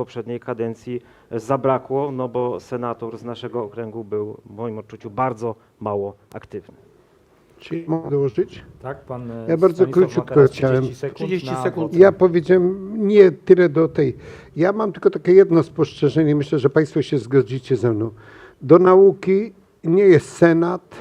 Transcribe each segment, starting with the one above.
poprzedniej kadencji zabrakło, no bo senator z naszego okręgu był w moim odczuciu bardzo mało aktywny. Czy mogę dołożyć? Tak, pan e, Ja bardzo Stanisław ma króciutko teraz chciałem. 30 sekund. 30 na sekund. adwokat. Ja powiedziałem nie tyle do tej. Ja mam tylko takie jedno spostrzeżenie, myślę, że Państwo się zgodzicie ze mną. Do nauki nie jest Senat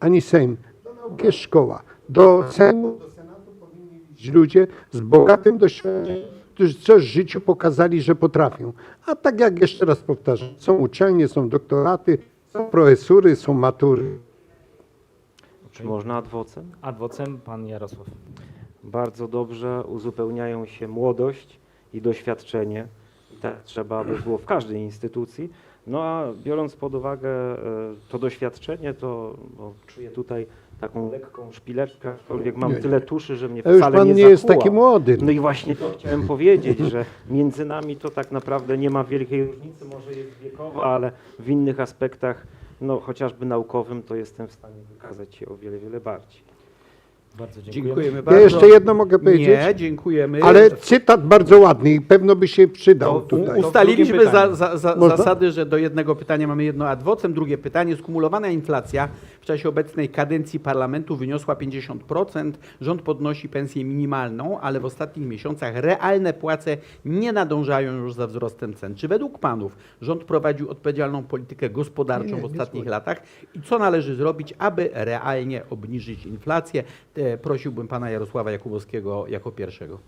ani Sejm. Do nauki jest szkoła. Do Sejmu, do Senatu powinni iść ludzie z bogatym doświadczeniem, którzy coś w życiu pokazali, że potrafią. A tak jak jeszcze raz powtarzam, są uczelnie, są doktoraty, są profesury, są matury. Czy można adwocem? Adwocem pan Jarosław. Bardzo dobrze uzupełniają się młodość i doświadczenie. I tak trzeba by było w każdej instytucji. No a biorąc pod uwagę e, to doświadczenie, to bo czuję tutaj taką lekką szpileczkę, aczkolwiek mam Nie. tyle tuszy, że mnie wcale pan nie nie jest taki młody. No i właśnie to chciałem powiedzieć, że między nami to tak naprawdę nie ma wielkiej różnicy, może jest wiekowa, ale w innych aspektach, no chociażby naukowym, to jestem w stanie wykazać się o wiele, wiele bardziej. Bardzo dziękujemy. Dziękujemy Ja bardzo. jeszcze jedno mogę powiedzieć. Nie, dziękujemy. Ale cytat bardzo ładny i pewno by się przydał To tutaj. Ustaliliśmy za, za, za, zasady, że do jednego pytania mamy jedno adwocem. Drugie pytanie. Skumulowana inflacja w czasie obecnej kadencji parlamentu wyniosła 50%. Rząd podnosi pensję minimalną, ale w ostatnich miesiącach realne płace nie nadążają już za wzrostem cen. Czy według panów rząd prowadził odpowiedzialną politykę gospodarczą Nie, w ostatnich latach i co należy zrobić, aby realnie obniżyć inflację? E, Prosiłbym pana Jarosława Jakubowskiego jako pierwszego.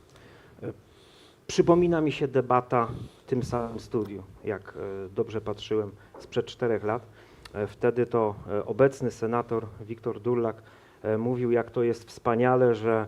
Przypomina mi się debata w tym samym studiu, jak e, dobrze patrzyłem, sprzed czterech lat. E, Wtedy to e, obecny senator Wiktor Durlak mówił, jak to jest wspaniale, że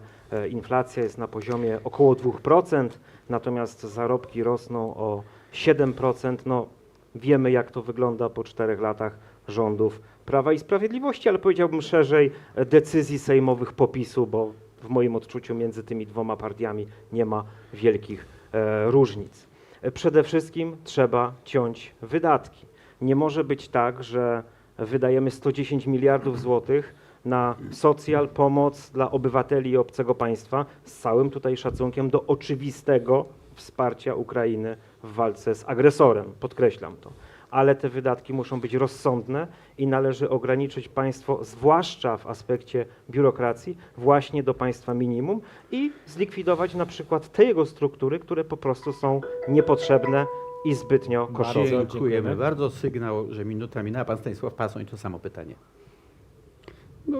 inflacja jest na poziomie około 2%, natomiast zarobki rosną o 7%. No, wiemy, jak to wygląda po czterech latach rządów Prawa i Sprawiedliwości, ale powiedziałbym szerzej decyzji sejmowych popisu, bo w moim odczuciu między tymi dwoma partiami nie ma wielkich e, różnic. Przede wszystkim trzeba ciąć wydatki. Nie może być tak, że wydajemy 110 miliardów złotych na socjal, pomoc dla obywateli i obcego państwa z całym tutaj szacunkiem do oczywistego wsparcia Ukrainy w walce z agresorem. Podkreślam to. Ale te wydatki muszą być rozsądne i należy ograniczyć państwo, zwłaszcza w aspekcie biurokracji, właśnie do państwa minimum i zlikwidować na przykład te jego struktury, które po prostu są niepotrzebne i zbytnio Bardzo kosztowne. Dziękujemy dziękujemy. bardzo. Sygnał, że minuta minęła. Pan Stanisław Pasoń, to samo pytanie.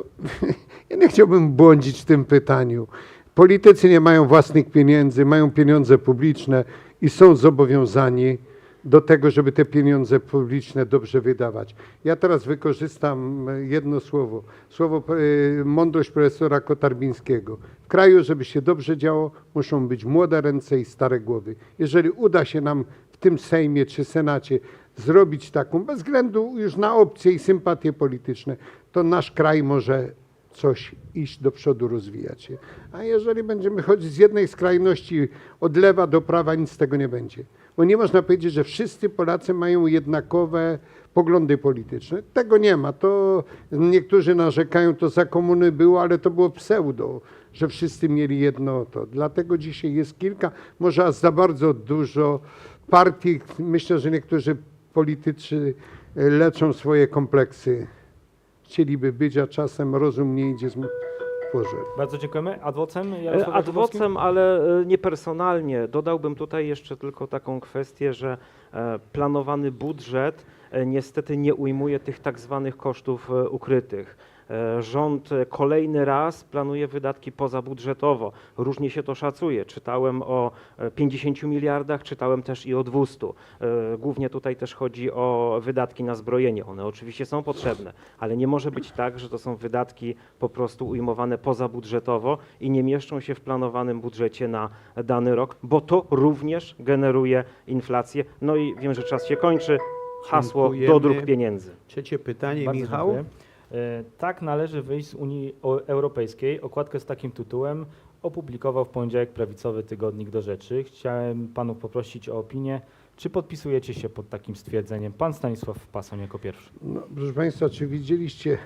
Ja nie chciałbym błądzić w tym pytaniu. Politycy nie mają własnych pieniędzy, mają pieniądze publiczne i są zobowiązani do tego, żeby te pieniądze publiczne dobrze wydawać. Ja teraz wykorzystam e, jedno słowo, słowo e, mądrość profesora Kotarbińskiego. W kraju, żeby się dobrze działo, muszą być młode ręce i stare głowy. Jeżeli uda się nam w tym Sejmie czy Senacie zrobić taką, bez względu już na opcje i sympatie polityczne, to nasz kraj może coś iść do przodu, rozwijać się. A jeżeli będziemy chodzić z jednej skrajności od lewa do prawa, nic z tego nie będzie. Bo nie można powiedzieć, że wszyscy Polacy mają jednakowe poglądy polityczne. Tego nie ma. To niektórzy narzekają, to za komuny było, ale to było pseudo, że wszyscy mieli jedno to. Dlatego dzisiaj jest kilka, może aż za bardzo dużo partii. Myślę, że niektórzy politycy e, leczą swoje kompleksy chcieliby być, a czasem rozum nie idzie z Bardzo dziękujemy. Adwocem E, Jarosław? Adwocem, ale e, niepersonalnie. Dodałbym tutaj jeszcze tylko taką kwestię, że e, planowany budżet niestety nie ujmuje tych tak zwanych kosztów ukrytych. E, Rząd e, kolejny raz planuje wydatki pozabudżetowo. Różnie się to szacuje. Czytałem o e, 50 miliardach, czytałem też i o 200. E, Głównie tutaj też chodzi o wydatki na zbrojenie. One oczywiście są potrzebne, ale nie może być tak, że to są wydatki po prostu ujmowane pozabudżetowo i nie mieszczą się w planowanym budżecie na dany rok, bo to również generuje inflację. No i wiem, że czas się kończy. Hasło Dziękujemy. dodruk pieniędzy. Trzecie pytanie, Bardzo Michał. dziękuję. E, Tak należy wyjść z Unii Europejskiej. Okładkę z takim tytułem opublikował w poniedziałek prawicowy tygodnik do rzeczy. Chciałem panów poprosić o opinię. Czy podpisujecie się pod takim stwierdzeniem? Pan Stanisław Pasoń jako pierwszy. No, proszę Państwa, czy widzieliście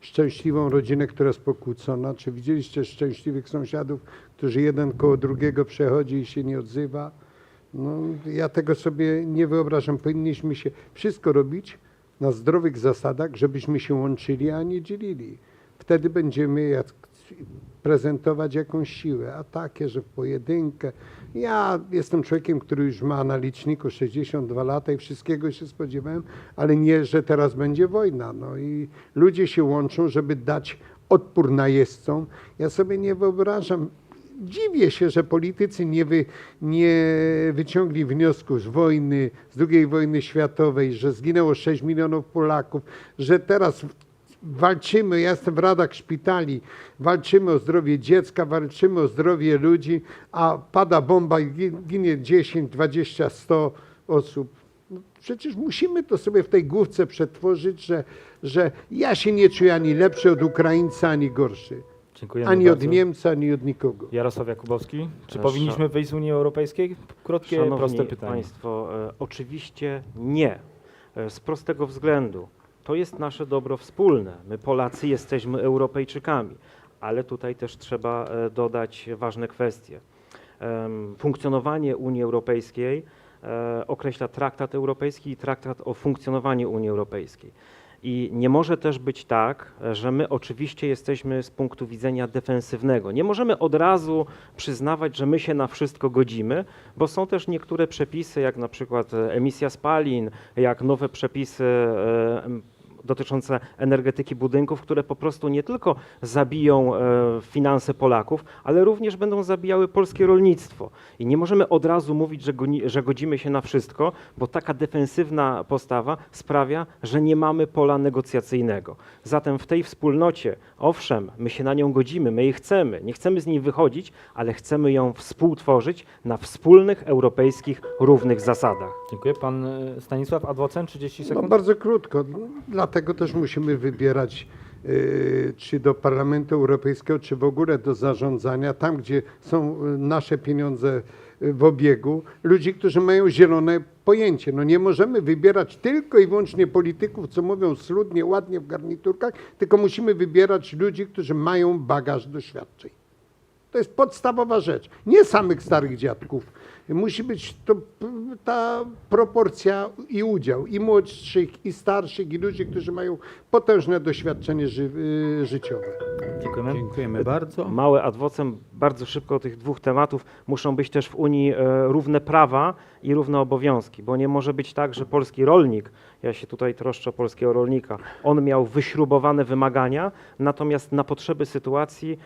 szczęśliwą rodzinę, która jest pokłócona? Czy widzieliście szczęśliwych sąsiadów, którzy jeden koło drugiego przechodzi i się nie odzywa? No, ja tego sobie nie wyobrażam. Powinniśmy się wszystko robić na zdrowych zasadach, żebyśmy się łączyli, a nie dzielili. Wtedy będziemy prezentować jakąś siłę, a takie, że w pojedynkę. Ja jestem człowiekiem, który już ma na liczniku 62 lata i wszystkiego się spodziewałem, ale nie, że teraz będzie wojna. No i ludzie się łączą, żeby dać odpór najeźdźcom. Ja sobie nie wyobrażam, dziwię się, że politycy nie, wy, nie wyciągli wniosków z wojny, z II wojny światowej, że zginęło 6 milionów Polaków, że teraz walczymy, ja jestem w radach szpitali, walczymy o zdrowie dziecka, walczymy o zdrowie ludzi, a pada bomba i gi- ginie 10, 20, 100 osób. No przecież musimy to sobie w tej główce przetworzyć, że, że ja się nie czuję ani lepszy od Ukraińca, ani gorszy. Dziękujemy Ani od bardzo. Niemca, ani od nikogo. Jarosław Jakubowski, czy powinniśmy wyjść z Unii Europejskiej? Krótkie, Szanowni proste pytanie. Państwo, e, oczywiście nie. E, Z prostego względu. To jest nasze dobro wspólne. My Polacy jesteśmy Europejczykami, ale tutaj też trzeba e, dodać ważne kwestie. Funkcjonowanie Unii Europejskiej e, określa traktat europejski i traktat o funkcjonowaniu Unii Europejskiej. I nie może też być tak, że my oczywiście jesteśmy z punktu widzenia defensywnego. Nie możemy od razu przyznawać, że my się na wszystko godzimy, bo są też niektóre przepisy, jak na przykład emisja spalin, jak nowe przepisy e, dotyczące energetyki budynków, które po prostu nie tylko zabiją e, finanse Polaków, ale również będą zabijały polskie rolnictwo. I nie możemy od razu mówić, że, goni, że godzimy się na wszystko, bo taka defensywna postawa sprawia, że nie mamy pola negocjacyjnego. Zatem w tej wspólnocie, owszem, my się na nią godzimy, my jej chcemy, nie chcemy z niej wychodzić, ale chcemy ją współtworzyć na wspólnych europejskich, równych zasadach. Dziękuję. Pan e, Stanisław Adwocen, 30 No, sekund. bardzo krótko. Dlatego też musimy wybierać y, czy do Parlamentu Europejskiego, czy w ogóle do zarządzania, tam gdzie są y, nasze pieniądze y, w obiegu, ludzi, którzy mają zielone pojęcie. No nie możemy wybierać tylko i wyłącznie polityków, co mówią schludnie, ładnie w garniturkach, tylko musimy wybierać ludzi, którzy mają bagaż doświadczeń. To jest podstawowa rzecz. Nie samych starych dziadków. Musi być to, ta proporcja i udział i młodszych, i starszych, i ludzi, którzy mają potężne doświadczenie ży, y, życiowe. Dziękujemy. Dziękujemy bardzo. Małe adwocem bardzo szybko tych dwóch tematów muszą być też w Unii e, równe prawa i równe obowiązki, bo nie może być tak, że polski rolnik, ja się tutaj troszczę o polskiego rolnika, on miał wyśrubowane wymagania, natomiast na potrzeby sytuacji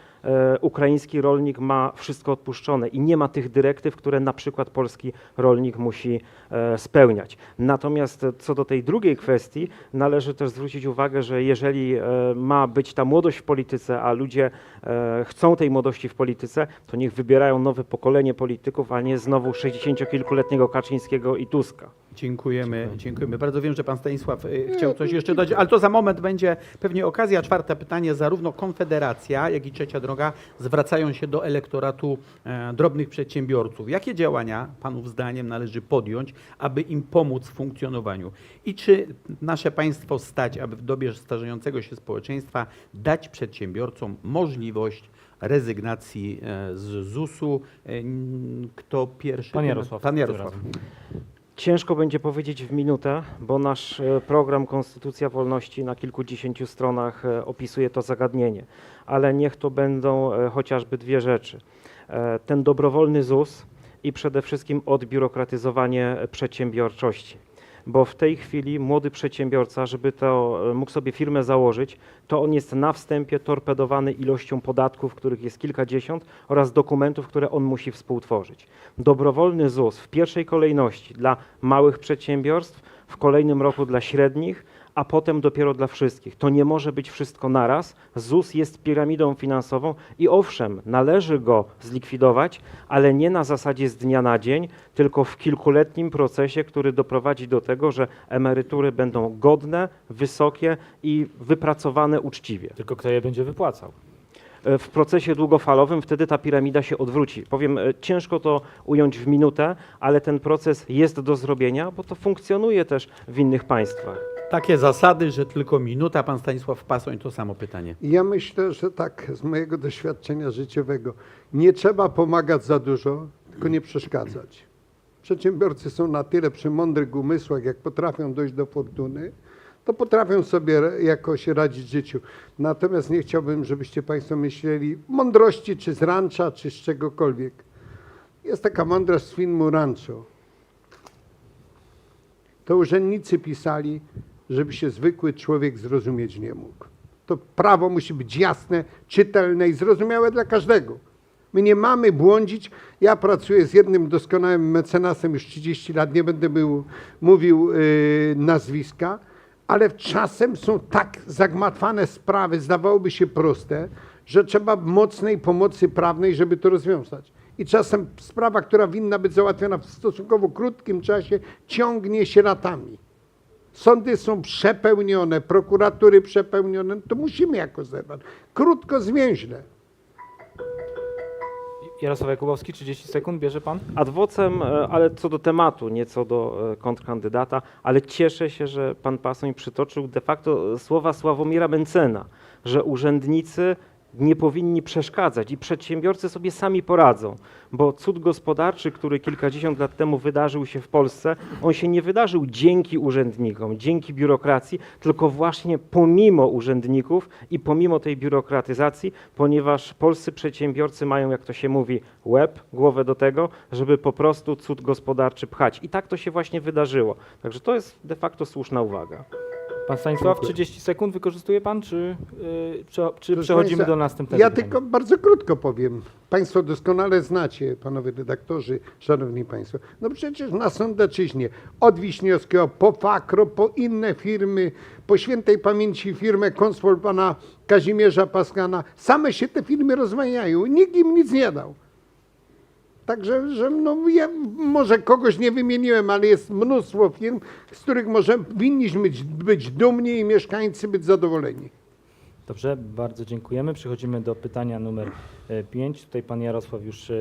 ukraiński rolnik ma wszystko odpuszczone i nie ma tych dyrektyw, które na przykład polski rolnik musi e, spełniać. Natomiast e, co do tej drugiej kwestii, należy też zwrócić uwagę, że jeżeli e, ma być ta młodość w polityce, a ludzie e, chcą tej młodości w polityce, to niech wybierają nowe pokolenie polityków, a nie znowu 60-kilkuletniego Kaczyńskiego i Tuska. Dziękujemy, dziękujemy. Bardzo wiem, że pan Stanisław chciał coś jeszcze dodać, ale to za moment będzie pewnie okazja. Czwarte pytanie. Zarówno Konfederacja, jak i Trzecia Droga zwracają się do elektoratu e, drobnych przedsiębiorców. Jakie działania panów zdaniem należy podjąć, aby im pomóc w funkcjonowaniu? I czy nasze państwo stać, aby w dobie starzejącego się społeczeństwa dać przedsiębiorcom możliwość rezygnacji e, z ZUS-u? E, Kto pierwszy? Pan Jarosław. Pan Jarosław. Ciężko będzie powiedzieć w minutę, bo nasz e, program Konstytucja Wolności na kilkudziesięciu stronach e, opisuje to zagadnienie, ale niech to będą e, chociażby dwie rzeczy. Ten dobrowolny ZUS i przede wszystkim odbiurokratyzowanie przedsiębiorczości. Bo w tej chwili młody przedsiębiorca, żeby to e, mógł sobie firmę założyć, to on jest na wstępie torpedowany ilością podatków, których jest kilkadziesiąt, oraz dokumentów, które on musi współtworzyć. Dobrowolny ZUS w pierwszej kolejności dla małych przedsiębiorstw, w kolejnym roku dla średnich, a potem dopiero dla wszystkich. To nie może być wszystko naraz. ZUS jest piramidą finansową i owszem, należy go zlikwidować, ale nie na zasadzie z dnia na dzień, tylko w kilkuletnim procesie, który doprowadzi do tego, że emerytury będą godne, wysokie i wypracowane uczciwie. Tylko kto je będzie wypłacał? W procesie długofalowym wtedy ta piramida się odwróci. Powiem, e, ciężko to ująć w minutę, ale ten proces jest do zrobienia, bo to funkcjonuje też w innych państwach. Takie zasady, że tylko minuta. Pan Stanisław Pasoń, to samo pytanie. Ja myślę, że tak, z mojego doświadczenia życiowego, nie trzeba pomagać za dużo, tylko nie przeszkadzać. Przedsiębiorcy są na tyle przy mądrych umysłach, jak potrafią dojść do fortuny, to potrafią sobie jakoś radzić w życiu. Natomiast nie chciałbym, żebyście Państwo myśleli mądrości czy z rancza, czy z czegokolwiek. Jest taka mądrość z filmu Rancho. To urzędnicy pisali, żeby się zwykły człowiek zrozumieć nie mógł. To prawo musi być jasne, czytelne i zrozumiałe dla każdego. My nie mamy błądzić. Ja pracuję z jednym doskonałym mecenasem już 30 lat, nie będę był, mówił yy, nazwiska, ale czasem są tak zagmatwane sprawy, zdawałoby się proste, że trzeba mocnej pomocy prawnej, żeby to rozwiązać. I czasem sprawa, która winna być załatwiona w stosunkowo krótkim czasie, ciągnie się latami. Sądy są przepełnione, prokuratury przepełnione, to musimy jakoś zerwać. Krótko, zwięźle. Jarosław Jakubowski, 30 sekund, bierze pan? Ad vocem, e, ale co do tematu, nie co do e, kontrkandydata, ale cieszę się, że pan Pasoń przytoczył de facto słowa Sławomira Mencena, że urzędnicy nie powinni przeszkadzać i przedsiębiorcy sobie sami poradzą, bo cud gospodarczy, który kilkadziesiąt lat temu wydarzył się w Polsce, on się nie wydarzył dzięki urzędnikom, dzięki biurokracji, tylko właśnie pomimo urzędników i pomimo tej biurokratyzacji, ponieważ polscy przedsiębiorcy mają, jak to się mówi, łeb, głowę do tego, żeby po prostu cud gospodarczy pchać. I tak to się właśnie wydarzyło. Także to jest de facto słuszna uwaga. Pan Stanisław, 30 sekund wykorzystuje pan, czy, yy, czy, czy Proszę przechodzimy państwa, do następnego Ja pytania? tylko bardzo krótko powiem. Państwo doskonale znacie, panowie redaktorzy, szanowni państwo. No przecież na Sądeczyźnie, od Wiśniewskiego po Fakro, po inne firmy, po świętej pamięci firmę Konspol pana Kazimierza Paskana, same się te firmy rozmajają. Nikt im nic nie dał. Także, że no, ja może kogoś nie wymieniłem, ale jest mnóstwo firm, z których może winniśmy być, być dumni i mieszkańcy być zadowoleni. Dobrze, bardzo dziękujemy. Przechodzimy do pytania numer 5. Tutaj pan Jarosław już e,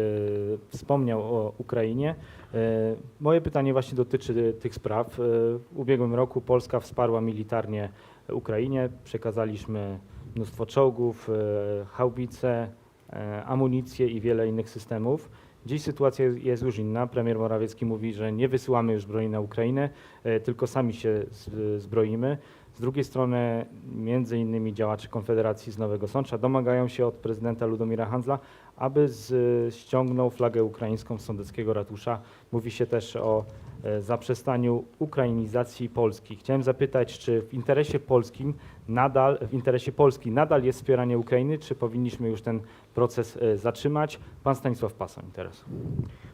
wspomniał o Ukrainie. E, Moje pytanie właśnie dotyczy tych spraw. E, W ubiegłym roku Polska wsparła militarnie Ukrainie. Przekazaliśmy mnóstwo czołgów, e, haubice, e, amunicję i wiele innych systemów. Dziś sytuacja jest- już inna. Premier Morawiecki mówi, że nie wysyłamy już broni na Ukrainę, e, tylko sami się z- zbroimy. Z drugiej strony między innymi działacze Konfederacji z Nowego Sącza domagają się od prezydenta Ludomira Handzla, aby z, ściągnął flagę ukraińską z sądeckiego ratusza. Mówi się też o e, zaprzestaniu ukrainizacji Polski. Chciałem zapytać, czy w interesie polskim nadal, w interesie Polski nadal jest wspieranie Ukrainy, czy powinniśmy już ten proces e, zatrzymać? Pan Stanisław Pasoń teraz.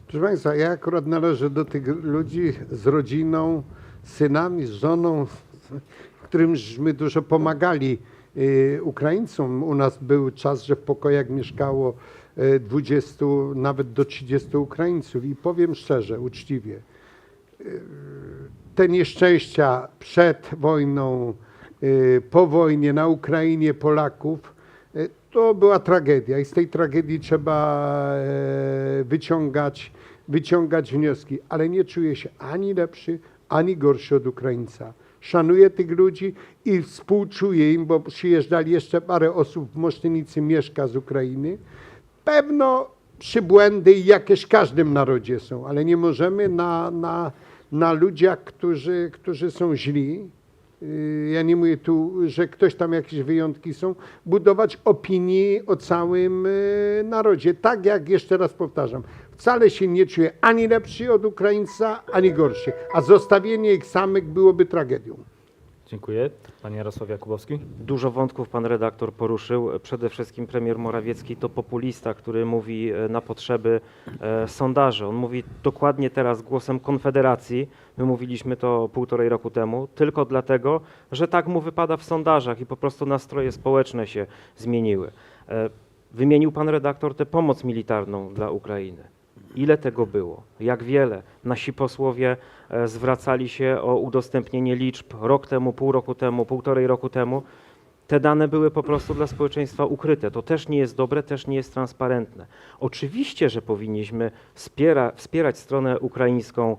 Proszę Państwa, ja akurat należę do tych ludzi z rodziną, synami, z żoną, którymśmy dużo pomagali y, Ukraińcom. U nas był czas, że w pokojach mieszkało 20, nawet do 30 Ukraińców. I powiem szczerze, uczciwie, y, te nieszczęścia przed wojną, y, po wojnie na Ukrainie Polaków, to była tragedia i z tej tragedii trzeba e, wyciągać, wyciągać wnioski, ale nie czuję się ani lepszy, ani gorszy od Ukraińca. Szanuję tych ludzi i współczuję im, bo przyjeżdżali jeszcze parę osób w Mosztynicy mieszka z Ukrainy. Pewno przybłędy i jakieś w każdym narodzie są, ale nie możemy na, na, na ludziach, którzy, którzy są źli, yy, ja nie mówię tu, że ktoś tam jakieś wyjątki są, budować opinii o całym yy, narodzie. Tak jak jeszcze raz powtarzam, wcale się nie czuję ani lepszy od Ukraińca, ani gorszy, a zostawienie ich samych byłoby tragedią. Dziękuję. Pan Jarosław Jakubowski. Dużo wątków pan redaktor poruszył. Przede wszystkim premier Morawiecki to populista, który mówi e, na potrzeby e, sondaży. On mówi dokładnie teraz głosem Konfederacji. My mówiliśmy to półtorej roku temu, tylko dlatego, że tak mu wypada w sondażach i po prostu nastroje społeczne się zmieniły. E, Wymienił pan redaktor tę pomoc militarną dla Ukrainy. Ile tego było? Jak wiele? Nasi posłowie e, zwracali się o udostępnienie liczb rok temu, pół roku temu, półtorej roku temu. Te dane były po prostu dla społeczeństwa ukryte. To też nie jest dobre, też nie jest transparentne. Oczywiście, że powinniśmy wspiera, wspierać stronę ukraińską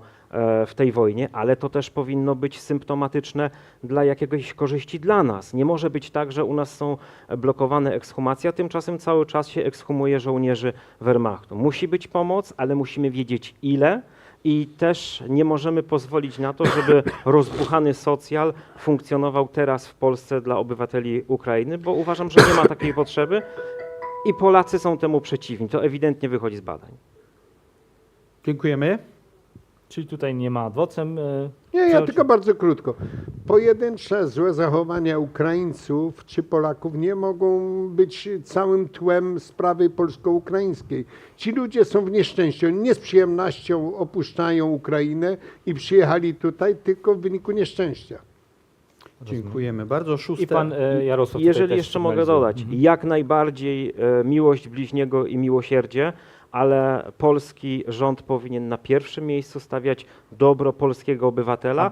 w tej wojnie, ale to też powinno być symptomatyczne dla jakiegoś korzyści dla nas. Nie może być tak, że u nas są blokowane ekshumacje, a tymczasem cały czas się ekshumuje żołnierzy Wehrmachtu. Musi być pomoc, ale musimy wiedzieć ile I też nie możemy pozwolić na to, żeby rozbuchany socjal funkcjonował teraz w Polsce dla obywateli Ukrainy, bo uważam, że nie ma takiej potrzeby i Polacy są temu przeciwni. To ewidentnie wychodzi z badań. Dziękujemy. Czyli tutaj nie ma adwocem. e, Nie, ja tylko bardzo krótko. Pojedyncze złe zachowania Ukraińców czy Polaków nie mogą być całym tłem sprawy polsko-ukraińskiej. Ci ludzie są w nieszczęściu. Nie z przyjemnością opuszczają Ukrainę i przyjechali tutaj, tylko w wyniku nieszczęścia. Dziękujemy bardzo. Szóste. I pan e, Jarosław. Jeżeli jeszcze mogę dodać, Mhm. jak najbardziej e, miłość bliźniego i miłosierdzie, ale polski rząd powinien na pierwszym miejscu stawiać dobro polskiego obywatela.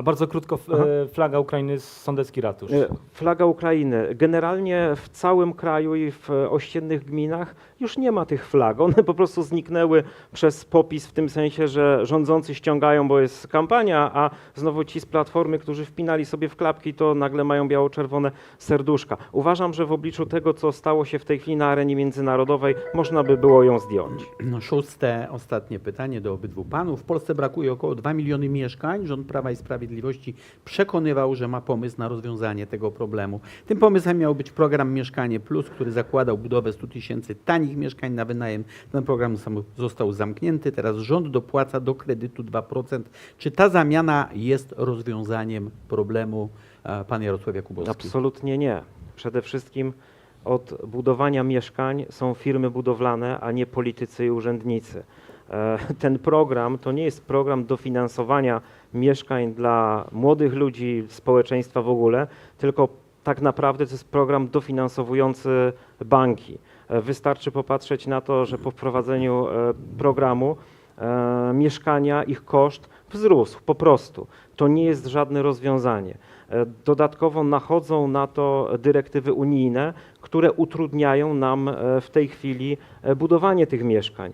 A bardzo krótko, e, flaga Ukrainy z Sądecki Ratusz. E, Flaga Ukrainy. Generalnie w całym kraju i w ościennych gminach już nie ma tych flag. One po prostu zniknęły przez popis w tym sensie, że rządzący ściągają, bo jest kampania, a znowu ci z Platformy, którzy wpinali sobie w klapki, to nagle mają biało-czerwone serduszka. Uważam, że w obliczu tego, co stało się w tej chwili na arenie międzynarodowej, można by było ją zdjąć. No, Szóste, ostatnie pytanie do obydwu panów. W Polsce brakuje około 2 miliony mieszkań. Rząd Prawa i Sprawiedliwości przekonywał, że ma pomysł na rozwiązanie tego problemu. Tym pomysłem miał być program Mieszkanie Plus, który zakładał budowę 100 tysięcy tanich mieszkań na wynajem. Ten program został zamknięty. Teraz rząd dopłaca do kredytu 2%. Czy ta zamiana jest rozwiązaniem problemu? E, Pan Jarosław Jakubowski. Absolutnie nie. Przede wszystkim od budowania mieszkań są firmy budowlane, a nie politycy i urzędnicy. E, Ten program to nie jest program dofinansowania mieszkań dla młodych ludzi, społeczeństwa w ogóle, tylko tak naprawdę to jest program dofinansowujący banki. E, Wystarczy popatrzeć na to, że po wprowadzeniu e, programu e, mieszkania, ich koszt wzrósł po prostu. To nie jest żadne rozwiązanie. E, Dodatkowo nachodzą na to dyrektywy unijne, które utrudniają nam e, w tej chwili e, budowanie tych mieszkań.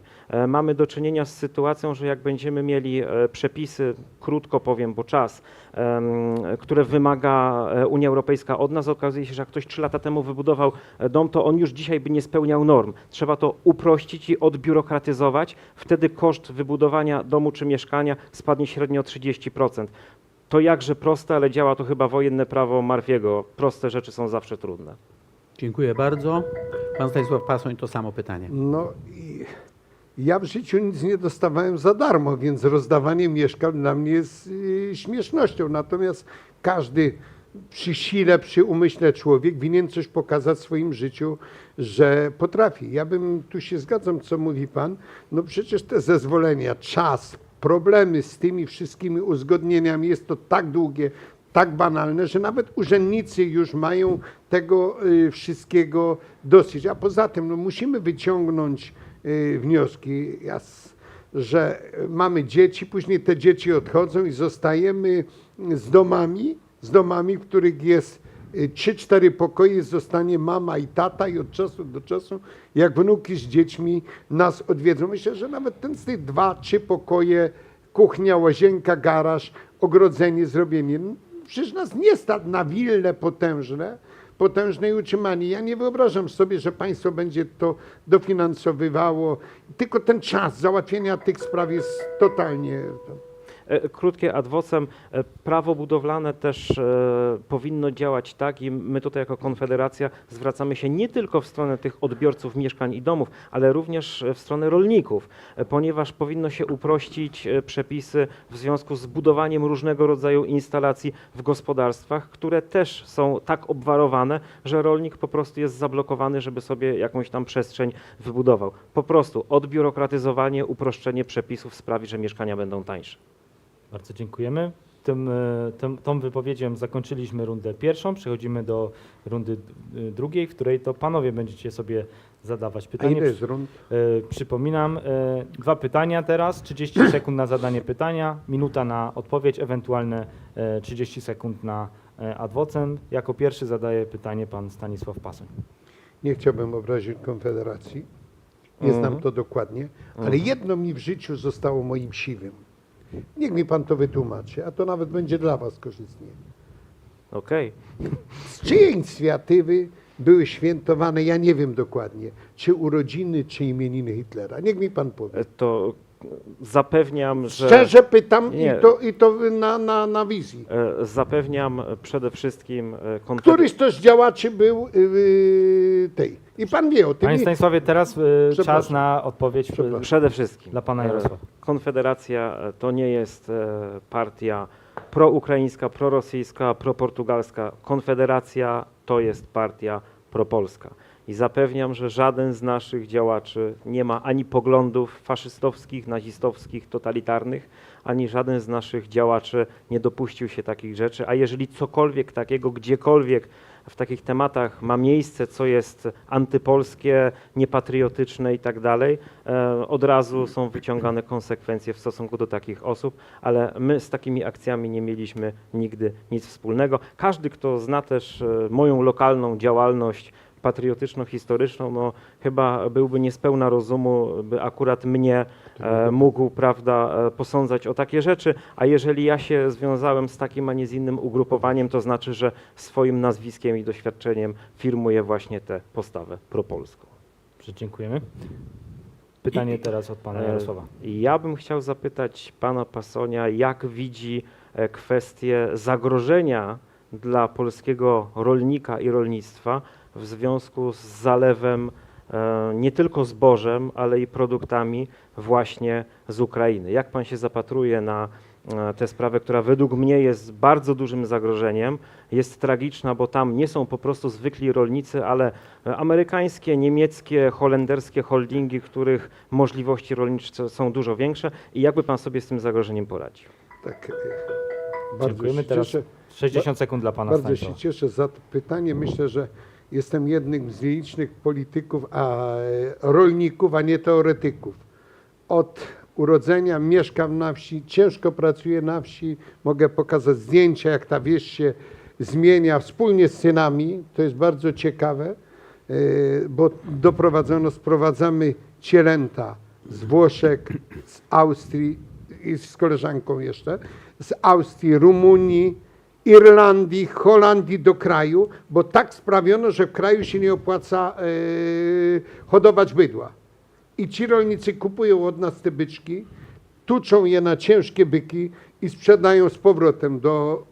Mamy do czynienia z sytuacją, że jak będziemy mieli przepisy, krótko powiem, bo czas, które wymaga Unia Europejska od nas, okazuje się, że jak ktoś trzy lata temu wybudował dom, to on już dzisiaj by nie spełniał norm. Trzeba to uprościć i odbiurokratyzować. Wtedy koszt wybudowania domu czy mieszkania spadnie średnio o 30%. To jakże proste, ale działa to chyba wojenne prawo Marfiego. Proste rzeczy są zawsze trudne. Dziękuję bardzo. Pan Stanisław Pasoń, to samo pytanie. No i ja w życiu nic nie dostawałem za darmo, więc rozdawanie mieszkań dla mnie jest y, śmiesznością. Natomiast każdy przy sile, przy umyśle człowiek winien coś pokazać w swoim życiu, że potrafi. Ja bym tu się zgadzam, co mówi pan. No przecież te zezwolenia, czas, problemy z tymi wszystkimi uzgodnieniami jest to tak długie, tak banalne, że nawet urzędnicy już mają tego y, wszystkiego dosyć. A poza tym no, musimy wyciągnąć y, wnioski, że mamy dzieci, później te dzieci odchodzą i zostajemy z domami, z domami, w których jest y, trzy, cztery pokoje, zostanie mama i tata i od czasu do czasu, jak wnuki z dziećmi nas odwiedzą. Myślę, że nawet ten z tych dwa, trzy pokoje, kuchnia, łazienka, garaż, ogrodzenie, zrobienie. No, Przecież nas nie stać na willę potężne, potężne i utrzymanie. Ja nie wyobrażam sobie, że państwo będzie to dofinansowywało. Tylko ten czas załatwienia tych spraw jest totalnie... E, Krótkie ad vocem. E, Prawo budowlane też e, powinno działać tak i my tutaj jako Konfederacja zwracamy się nie tylko w stronę tych odbiorców mieszkań i domów, ale również w stronę rolników, ponieważ powinno się uprościć przepisy w związku z budowaniem różnego rodzaju instalacji w gospodarstwach, które też są tak obwarowane, że rolnik po prostu jest zablokowany, żeby sobie jakąś tam przestrzeń wybudował. Po prostu odbiurokratyzowanie, uproszczenie przepisów sprawi, że mieszkania będą tańsze. Bardzo dziękujemy. Tym, e, tym, tą wypowiedzią zakończyliśmy rundę pierwszą. Przechodzimy do rundy e, drugiej, w której to panowie będziecie sobie zadawać A pytanie. ile jest rund? E, Przypominam, dwa pytania teraz, 30 sekund na zadanie pytania, minuta na odpowiedź, ewentualne e, 30 sekund na adwocem. Jako pierwszy zadaje pytanie pan Stanisław Pasoń. Nie chciałbym obrazić Konfederacji. Nie znam Mhm. to dokładnie, ale Mhm. jedno mi w życiu zostało moim siwym. Niech mi pan to wytłumaczy, a to nawet będzie dla was korzystnie. Okej. Z czyjej inicjatywy były świętowane, ja nie wiem dokładnie, czy urodziny, czy imieniny Hitlera. Niech mi pan powie. To Zapewniam, że. Szczerze pytam Nie. i to, i to na, na, na wizji. e, Zapewniam przede wszystkim e, konfeder- Któryś też z działaczy był yy, tej. I pan wie o tym. Panie Stanisławie, teraz y, czas na odpowiedź y. Przede wszystkim. dla pana e, Jarosława. Konfederacja to nie jest partia proukraińska, prorosyjska, proportugalska. Konfederacja to jest partia propolska. I zapewniam, że żaden z naszych działaczy nie ma ani poglądów faszystowskich, nazistowskich, totalitarnych, ani żaden z naszych działaczy nie dopuścił się takich rzeczy. A jeżeli cokolwiek takiego gdziekolwiek w takich tematach ma miejsce, co jest antypolskie, niepatriotyczne i tak dalej, e, od razu są wyciągane konsekwencje w stosunku do takich osób, ale my z takimi akcjami nie mieliśmy nigdy nic wspólnego. Każdy, kto zna też e, moją lokalną działalność patriotyczno-historyczną, no chyba byłby niespełna rozumu, by akurat mnie e, mógł, prawda, e, posądzać o takie rzeczy, a jeżeli ja się związałem z takim, a nie z innym ugrupowaniem, to znaczy, że swoim nazwiskiem i doświadczeniem firmuję właśnie tę postawę propolską. Dziękujemy. Pytanie teraz od pana E, Jarosława. Ja bym chciał zapytać pana Pasonia, jak widzi e, kwestię zagrożenia dla polskiego rolnika i rolnictwa w związku z zalewem e, nie tylko zbożem, ale i produktami właśnie z Ukrainy. Jak pan się zapatruje na e, tę sprawę, która według mnie jest bardzo dużym zagrożeniem, jest tragiczna, bo tam nie są po prostu zwykli rolnicy, ale e, amerykańskie, niemieckie, holenderskie holdingi, których możliwości rolnicze są dużo większe i jakby pan sobie z tym zagrożeniem poradził? Tak, bardzo Dziękujemy. się Teraz cieszę. 60 sekund dla pana Bardzo się cieszę za to pytanie. Myślę, że jestem jednym z licznych polityków, a e, rolników, a nie teoretyków. Od urodzenia mieszkam na wsi, ciężko pracuję na wsi. Mogę pokazać zdjęcia, jak ta wieś się zmienia wspólnie z synami. To jest bardzo ciekawe, e, bo doprowadzono, sprowadzamy cielęta z Włoszech, z Austrii i z koleżanką jeszcze, z Austrii, Rumunii, Irlandii, Holandii do kraju, bo tak sprawiono, że w kraju się nie opłaca e, hodować bydła. I ci rolnicy kupują od nas te byczki, tuczą je na ciężkie byki i sprzedają z powrotem do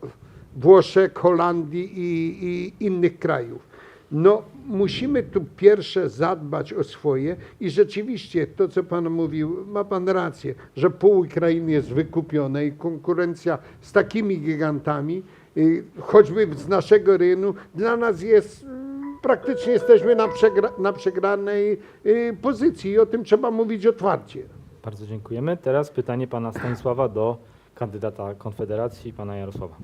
Włoszech, Holandii i, i innych krajów. No, musimy tu pierwsze zadbać o swoje i rzeczywiście to, co Pan mówił, ma Pan rację, że pół Ukrainy jest wykupione i konkurencja z takimi gigantami, choćby z naszego rynku, dla nas jest mm, praktycznie jesteśmy na, przegra, na przegranej y, pozycji i o tym trzeba mówić otwarcie. Bardzo dziękujemy. Teraz pytanie pana Stanisława do kandydata Konfederacji, pana Jarosława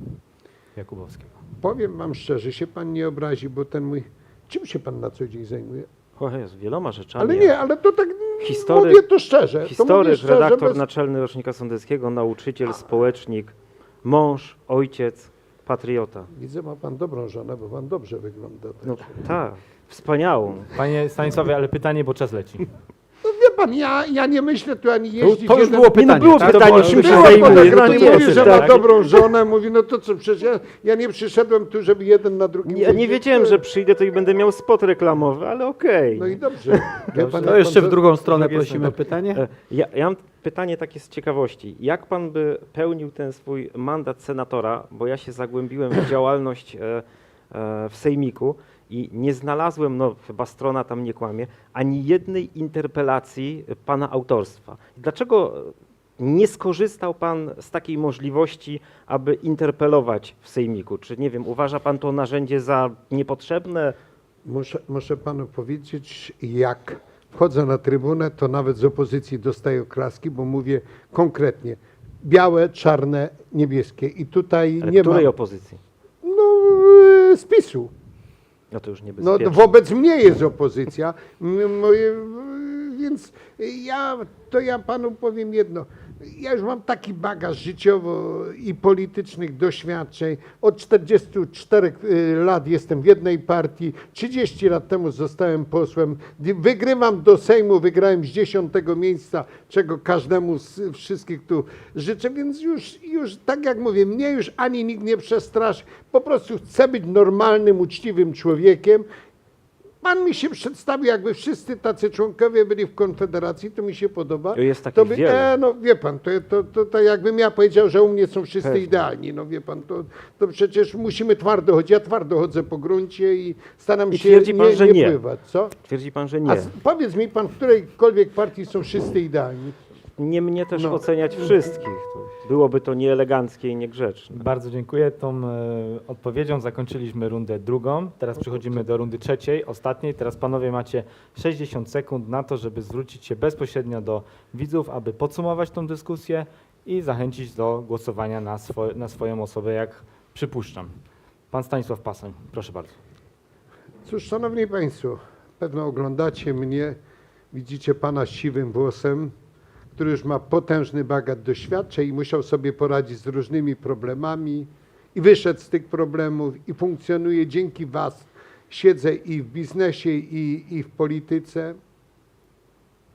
Jakubowskiego. Powiem Wam szczerze, się Pan nie obrazi, bo ten mój... Czym się Pan na co dzień zajmuje? O Jezu, wieloma rzeczami. Ale nie, ale to tak Historyk- mówię to szczerze. Historyk, szczerze, redaktor bez- naczelny Rocznika Sądeckiego, nauczyciel, społecznik, mąż, ojciec, patriota. Widzę, ma Pan dobrą żonę, bo Pan dobrze wygląda. No tak, wspaniałą. Panie Stanisławie, ale pytanie, bo czas leci. Wie Pan, ja, ja nie myślę tu ani jeździć... to już jeden- było pytanie. było tak? pytanie, czym się Było zajmuje, to mówi, że tak. ma dobrą żonę, mówi, no to co, przecież ja, ja nie przyszedłem tu, żeby jeden na drugim... Ja nie wiedziałem, że przyjdę to i będę miał spot reklamowy, ale okej. No i dobrze. Wie pan, To jeszcze pan w drugą stronę tak jest, prosimy tak. pytanie. E, Ja, ja mam pytanie takie z ciekawości. Jak pan by pełnił ten swój mandat senatora, bo ja się zagłębiłem w działalność e, e, w Sejmiku i nie znalazłem, no chyba strona tam nie kłamie, ani jednej interpelacji pana autorstwa. Dlaczego nie skorzystał pan z takiej możliwości, aby interpelować w Sejmiku? Czy nie wiem, uważa pan to narzędzie za niepotrzebne? Muszę, muszę panu powiedzieć, jak wchodzę na trybunę, to nawet z opozycji dostaję klaski, bo mówię konkretnie. Białe, czarne, niebieskie. I tutaj Ale nie której ma. opozycji? No, e, z PiSu. No to już No, niebezpieczne. wobec mnie jest opozycja, m- moje, więc ja, to ja panu powiem jedno. Ja już mam taki bagaż życiowo i politycznych doświadczeń. Od 44 y, lat jestem w jednej partii. 30 lat temu zostałem posłem. Wygrywam do Sejmu, wygrałem z 10 miejsca, czego każdemu z wszystkich tu życzę. Więc już, już tak jak mówię, mnie już ani nikt nie przestraszy. Po prostu chcę być normalnym, uczciwym człowiekiem Pan mi się przedstawił, jakby wszyscy tacy członkowie byli w Konfederacji, to mi się podoba. Jest To by, wiele. e, no wie pan, to, to, to, to jakbym ja powiedział, że u mnie są wszyscy Pewnie. idealni, no wie pan, to, to przecież musimy twardo chodzić. Ja twardo chodzę po gruncie i staram I się twierdzi pan, nie, że nie nie. pływać, co? Twierdzi pan, że A nie. s- powiedz mi pan, w którejkolwiek partii są wszyscy idealni? Nie mnie też No. oceniać wszystkich. To byłoby to nieeleganckie i niegrzeczne. Bardzo dziękuję. Tą e, odpowiedzią zakończyliśmy rundę drugą. Teraz przechodzimy do rundy trzeciej, ostatniej. Teraz panowie macie 60 sekund na to, żeby zwrócić się bezpośrednio do widzów, aby podsumować tą dyskusję i zachęcić do głosowania na, swo- na swoją osobę, jak przypuszczam. Pan Stanisław Pasoń, proszę bardzo. Cóż, szanowni państwo, pewno oglądacie mnie, widzicie pana z siwym włosem, który już ma potężny bagaż doświadczeń i musiał sobie poradzić z różnymi problemami i wyszedł z tych problemów i funkcjonuje dzięki was. Siedzę i w biznesie, i, i w polityce.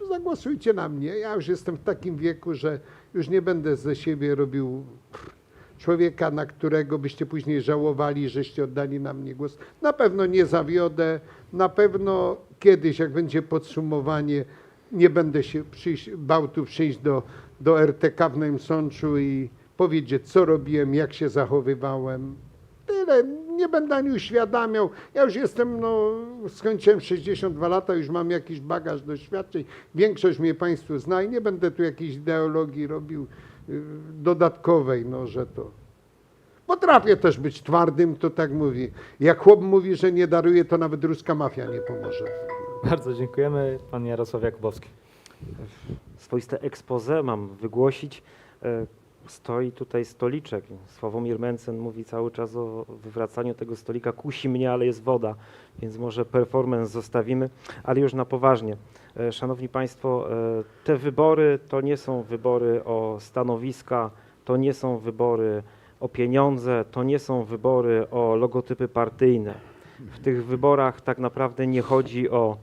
Zagłosujcie na mnie. Ja już jestem w takim wieku, że już nie będę ze siebie robił człowieka, na którego byście później żałowali, żeście oddali na mnie głos. Na pewno nie zawiodę, na pewno kiedyś, jak będzie podsumowanie, nie będę się przyjść, bał tu przyjść do, do RTK w Nowym Sączu i powiedzieć, co robiłem, jak się zachowywałem. Tyle, nie będę ani uświadamiał. Ja już jestem, no, skończyłem 62 lata, już mam jakiś bagaż doświadczeń. Większość mnie Państwu zna i nie będę tu jakiejś ideologii robił y, dodatkowej, no, że to. Potrafię też być twardym, to tak mówi. Jak chłop mówi, że nie daruje, to nawet ruska mafia nie pomoże. Bardzo dziękujemy. Pan Jarosław Jakubowski. swoiste expose mam wygłosić. E, Stoi tutaj stoliczek. Sławomir Mencen mówi cały czas o wywracaniu tego stolika. Kusi mnie, ale jest woda, więc może performance zostawimy, ale już na poważnie. E, Szanowni Państwo, e, te wybory to nie są wybory o stanowiska, to nie są wybory o pieniądze, to nie są wybory o logotypy partyjne. W tych wyborach tak naprawdę nie chodzi o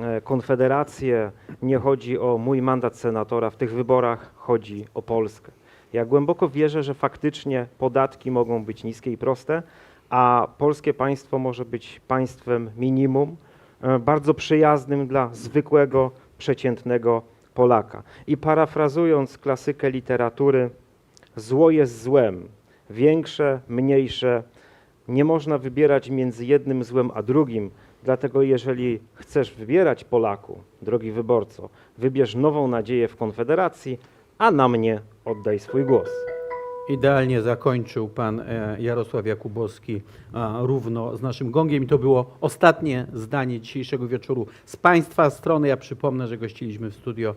e, Konfederację, nie chodzi o mój mandat senatora, w tych wyborach chodzi o Polskę. Ja głęboko wierzę, że faktycznie podatki mogą być niskie i proste, a polskie państwo może być państwem minimum, e, bardzo przyjaznym dla zwykłego, przeciętnego Polaka. I parafrazując klasykę literatury, zło jest złem, większe, mniejsze, nie można wybierać między jednym złem a drugim, dlatego jeżeli chcesz wybierać Polaku, drogi wyborco, wybierz nową nadzieję w Konfederacji, a na mnie oddaj swój głos. Idealnie zakończył pan e, Jarosław Jakubowski równo z naszym gongiem i to było ostatnie zdanie dzisiejszego wieczoru z Państwa strony. Ja przypomnę, że gościliśmy w studio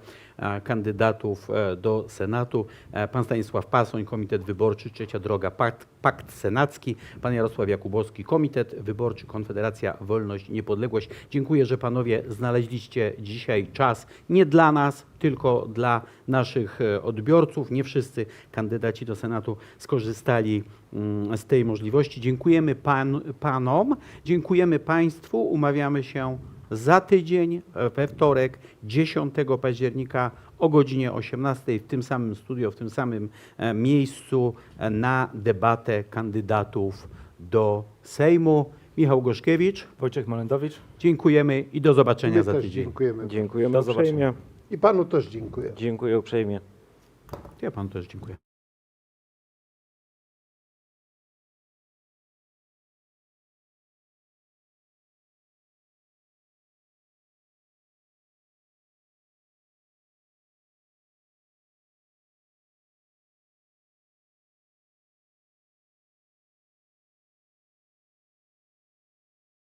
kandydatów e, do Senatu. E, Pan Stanisław Pasoń, Komitet Wyborczy Trzecia Droga, Pakt, Pakt Senacki. Pan Jarosław Jakubowski, Komitet Wyborczy Konfederacja Wolność Niepodległość. Dziękuję, że panowie znaleźliście dzisiaj czas nie dla nas, tylko dla naszych e, odbiorców. Nie wszyscy kandydaci do Senatu skorzystali mm, z tej możliwości. Dziękujemy pan, panom, dziękujemy państwu. Umawiamy się za tydzień, e, we wtorek, 10 października o godzinie 18 w tym samym studio, w tym samym e, miejscu e, na debatę kandydatów do Sejmu. Michał Goszkiewicz, Wojciech Molendowicz. dziękujemy i do zobaczenia My za też tydzień. dziękujemy. Dziękujemy Do zobaczenia. uprzejmie. I panu też dziękuję. Dziękuję uprzejmie. Ja panu też dziękuję.